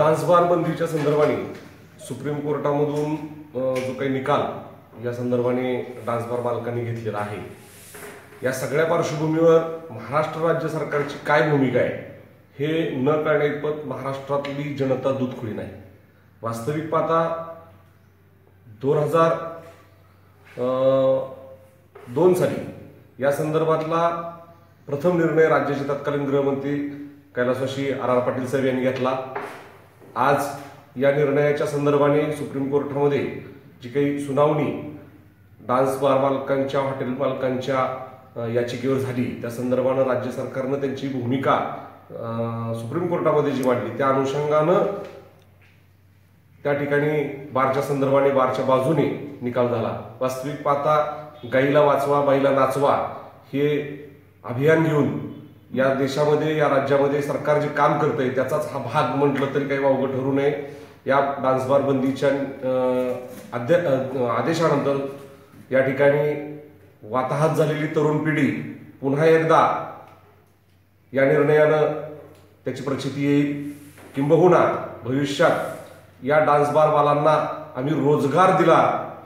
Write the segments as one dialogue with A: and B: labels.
A: Dance बंदीच्या संदर्भाने supreme कोर्टामधून जो काही निकाल या संदर्भाने डान्स बालकांनी मालकांनी घेतलेला आहे. या सगळ्या पार्श्वभूमीवर महाराष्ट्र राज्य सरकारची काय भूमिका आहे हे न कळण्याइतपत महाराष्ट्रातली जनता दूधखुळी नाही. वास्तविक पाहता दोन हजार दोन साली या संदर्भातला प्रथम निर्णय राज्याचे तत्कालीन गृहमंत्री कैलासवाशी आर आर पाटील साहेब यांनी घेतला. आज या निर्णयाच्या संदर्भाने सुप्रीम कोर्टामध्ये जी काही सुनावणी डान्स बार मालकांच्या हॉटेल मालकांच्या याचिकेवर झाली त्या संदर्भानं राज्य सरकारनं त्यांची भूमिका सुप्रीम कोर्टामध्ये जी मांडली त्या अनुषंगानं त्या ठिकाणी बारच्या संदर्भाने बारच्या बाजूने निकाल झाला. वास्तविक पाहता गाईला वाचवा बाईला नाचवा हे अभियान घेऊन या देशामध्ये या राज्यामध्ये सरकार जे काम करतंय त्याचाच हा भाग म्हटलं तरी काही वावगं ठरू नये. या डान्सबार बंदीच्या अध्य- आदेशानंतर या ठिकाणी वाताहत झालेली तरुण पिढी पुन्हा एकदा या निर्णयानं त्याची प्रचिती येईल. किंबहुना भविष्यात या डान्सबारवालांना आम्ही रोजगार दिला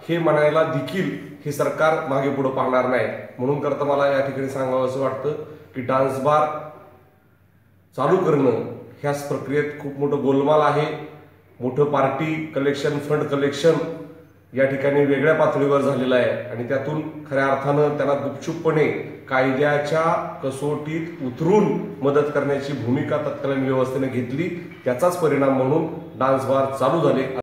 A: हे म्हणायला देखील हे सरकार मागे पुढे पाहणार नाही. म्हणून करता मला या ठिकाणी सांगावं असं वाटतं की डान्स बार चालू करणं ह्याच प्रक्रियेत खूप मोठं गोलमाल आहे. मोठं पार्टी कलेक्शन फंड कलेक्शन या ठिकाणी वेगळ्या पातळीवर झालेलं आहे. आणि त्यातून खऱ्या अर्थानं त्यांना गुपचूपपणे कायद्याच्या कसोटीत उतरून मदत करण्याची भूमिका तत्कालीन व्यवस्थेने घेतली. त्याचाच परिणाम म्हणून डान्स बार चालू झाले.